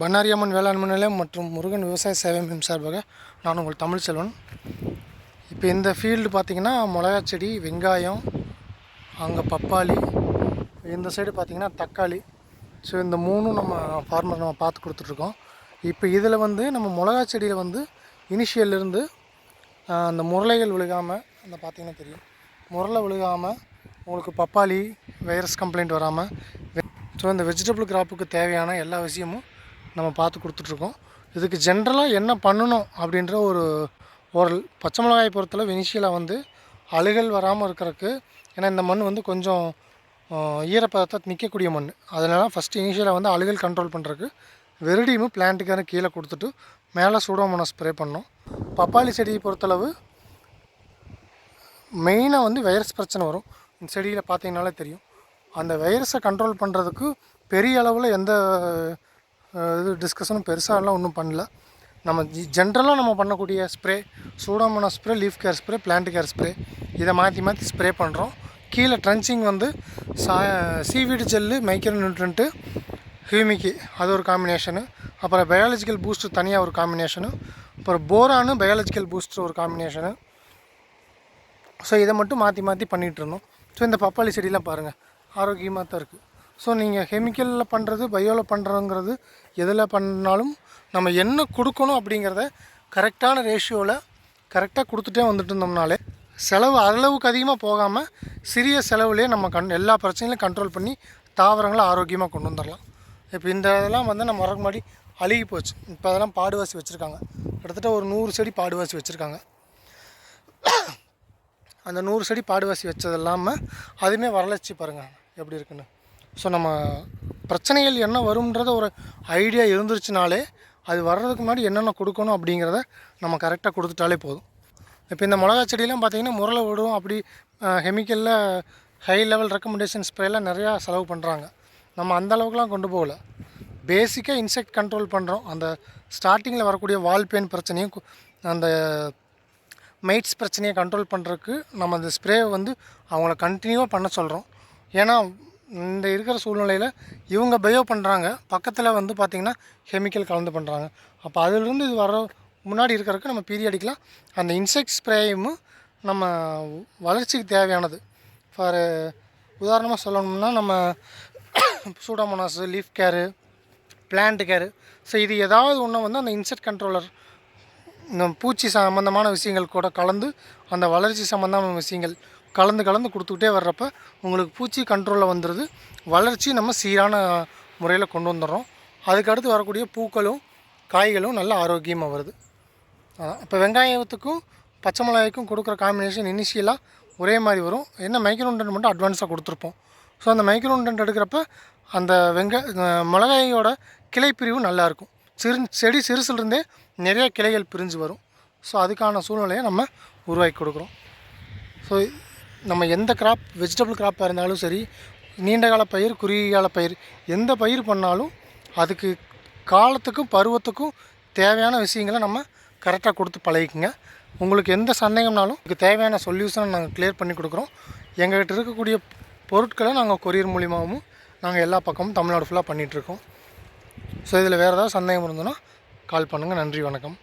பண்ணாரியம்மன் வேளாண்மை நிலையம் மற்றும் முருகன் விவசாய சேவை மையம் சார்பாக நான் உங்கள் தமிழ் செல்வன். இப்போ இந்த ஃபீல்டு பார்த்தீங்கன்னா மிளகா செடி வெங்காயம் அங்கே பப்பாளி இந்த சைடு பார்த்தீங்கன்னா தக்காளி. ஸோ இந்த மூணும் நம்ம ஃபார்மர் நம்ம பார்த்து கொடுத்துட்ருக்கோம். இப்போ இதில் வந்து நம்ம மிளகா செடியில் வந்து இனிஷியல்லேருந்து இருந்து அந்த முரளைகள் விழுகாமல் அந்த பார்த்திங்கன்னா தெரியும். முரளை விழுகாமல் உங்களுக்கு பப்பாளி வைரஸ் கம்ப்ளைண்ட் வராமல் ஸோ இந்த வெஜிடபிள் கிராப்புக்கு தேவையான எல்லா விஷயமும் நம்ம பார்த்து கொடுத்துட்ருக்கோம். இதுக்கு ஜென்ரலாக என்ன பண்ணணும் அப்படின்ற ஒரு ஒரு பச்சை மிளகாய் பொறுத்தளவு இனிஷியலாக வந்து அழுகல் வராமல் இருக்கிறதுக்கு ஏன்னா இந்த மண் வந்து கொஞ்சம் ஈரப்பதத்தை நிற்கக்கூடிய மண். அதனால் ஃபஸ்ட்டு இனிஷியலாக வந்து அழுகல் கண்ட்ரோல் பண்ணுறதுக்கு வெரடியும் பிளான்ட்டுக்கான கீழே கொடுத்துட்டு மேலே சூடோமோனோ ஸ்ப்ரே பண்ணோம் பப்பாளி செடியை பொறுத்தளவு மெயினாக வந்து வைரஸ் பிரச்சனை வரும். இந்த செடியில் பார்த்தீங்கனாலே தெரியும். அந்த வைரஸை கண்ட்ரோல் பண்ணுறதுக்கு பெரிய அளவில் எந்த இது டிஸ்கஷனும் பெருசாகலாம் ஒன்றும் பண்ணல. நம்ம ஜென்ரலாக நம்ம பண்ணக்கூடிய spray சூடாமனா spray leaf care spray plant care spray இதை மாற்றி மாற்றி ஸ்ப்ரே பண்ணுறோம் கீழே ட்ரன்ச்சிங் வந்து சா seaweed gel micro nutrient humic அது ஒரு காம்பினேஷனு அப்புறம் பயாலஜிக்கல் பூஸ்டர் தனியாக ஒரு காம்பினேஷனு அப்புறம் போரானு பயாலஜிக்கல் பூஸ்டர் ஒரு காம்பினேஷனு ஸோ இதை மட்டும் மாற்றி மாற்றி பண்ணிகிட்டு இருந்தோம். ஸோ இந்த பப்பாளி செடியெலாம் பாருங்கள் ஆரோக்கியமாக தான் இருக்குது ஸோ நீங்கள் கெமிக்கலில் பண்ணுறது பயோவில் பண்ணுறதுங்கிறது எதில் பண்ணாலும் நம்ம என்ன கொடுக்கணும் அப்படிங்கிறத கரெக்டான ரேஷியோவில் கரெக்டாக கொடுத்துட்டே வந்துட்டு இருந்தோம்னாலே செலவு அளவுக்கு அதிகமாக போகாமல் சிறிய செலவுலேயே நம்ம கண் எல்லா பிரச்சனையும் கண்ட்ரோல் பண்ணி தாவரங்களை ஆரோக்கியமாக கொண்டு வந்துடலாம் இப்போ இந்த இதெல்லாம் வந்து நம்ம வரக்கு முன்னாடி அழுகி போச்சு. இப்போ அதெல்லாம் பாடுவாசி வச்சுருக்காங்க. கிட்டத்தட்ட ஒரு நூறு செடி பாடுவாசி வச்சுருக்காங்க. அந்த நூறு செடி பாடுவாசி வச்சது இல்லாமல் அதுவுமே வரலட்சி பாருங்கள் எப்படி இருக்குன்னு. ஸோ நம்ம பிரச்சனைகள் என்ன வரும்ன்றத ஒரு ஐடியா இருந்துருச்சுனாலே அது வர்றதுக்கு முன்னாடி என்னென்ன கொடுக்கணும் அப்படிங்கிறத நம்ம கரெக்டாக கொடுத்துட்டாலே போதும். இப்போ இந்த மிளகா செடியெலாம் பார்த்திங்கன்னா முரளை விடும் அப்படி கெமிக்கலில் ஹை லெவல் ரெக்கமெண்டேஷன் ஸ்ப்ரேலாம் நிறையா செலவு பண்ணுறாங்க நம்ம அந்த அளவுக்குலாம் கொண்டு போகல. பேசிக்காக இன்செக்ட் கண்ட்ரோல் பண்ணுறோம் அந்த ஸ்டார்டிங்கில் வரக்கூடிய வால் பெயின் பிரச்சனையும் அந்த மைட்ஸ் பிரச்சனையை கண்ட்ரோல் பண்ணுறதுக்கு நம்ம அந்த ஸ்ப்ரே வந்து அவங்கள கண்டினியூவாக பண்ண சொல்கிறோம் ஏன்னா இந்த இருக்கிற சூழ்நிலையில் இவங்க பயோ பண்ணுறாங்க பக்கத்தில் வந்து பார்த்திங்கன்னா கெமிக்கல் கலந்து பண்ணுறாங்க அப்போ அதிலிருந்து இது வர முன்னாடி இருக்கிறதுக்கு நம்ம பீரியடிக்கலாம் அந்த இன்செக்ட் ஸ்ப்ரேயும் நம்ம வளர்ச்சிக்கு தேவையானது. ஃபார் உதாரணமாக சொல்லணும்னா நம்ம pseudomonas leaf care plant care so இது ஏதாவது ஒன்று வந்து அந்த இன்செக்ட் கண்ட்ரோலர் இந்த பூச்சி சம்மந்தமான விஷயங்கள் கூட கலந்து அந்த வளர்ச்சி சம்மந்தமான விஷயங்கள் கலந்து கலந்து கொடுத்துக்கிட்டே வர்றப்ப உங்களுக்கு பூச்சி கண்ட்ரோலில் வந்துடுது வளர்ச்சி நம்ம சீரான முறையில் கொண்டு வந்துடுறோம். அதுக்கு அடுத்து வரக்கூடிய பூக்களும் காய்களும் நல்ல ஆரோக்கியமாக வருது. இப்போ வெங்காயத்துக்கும் பச்சை மிளகாய்க்கும் கொடுக்குற காம்பினேஷன் இனிஷியலாக ஒரே மாதிரி வரும். என்ன மைக்ரோண்டன்ட் மட்டும் அட்வான்ஸாக கொடுத்துருப்போம். ஸோ அந்த மைக்ரோண்டன்ட் எடுக்கிறப்ப அந்த வெங்க மிளகாயோட கிளை பிரிவு நல்லாயிருக்கும் சிறு செடி சிறுசுலேருந்தே நிறைய கிளைகள் பிரிஞ்சு வரும். ஸோ அதுக்கான சூழ்நிலையை நம்ம உருவாக்கி கொடுக்குறோம். ஸோ நம்ம எந்த கிராப் வெஜிடபிள் கிராப்பாக இருந்தாலும் சரி நீண்ட கால பயிர் குறுகிய கால பயிர் எந்த பயிர் பண்ணாலும் அதுக்கு காலத்துக்கும் பருவத்துக்கும் தேவையான விஷயங்களை நம்ம கரெக்டாக கொடுத்து பழகிக்குங்க. உங்களுக்கு எந்த சந்தேகம்னாலும் இதுக்கு தேவையான சொல்யூஷனை நாங்கள் கிளியர் பண்ணி கொடுக்குறோம். எங்கள்கிட்ட இருக்கக்கூடிய பொருட்களை நாங்கள் கொரியர் மூலியமாகவும் நாங்கள் எல்லா பக்கமும் தமிழ்நாடு ஃபுல்லாக பண்ணிகிட்ருக்கோம் ஸோ இதில் வேறு ஏதாவது சந்தேகம் இருந்ததுன்னா கால் பண்ணுங்கள் நன்றி வணக்கம்.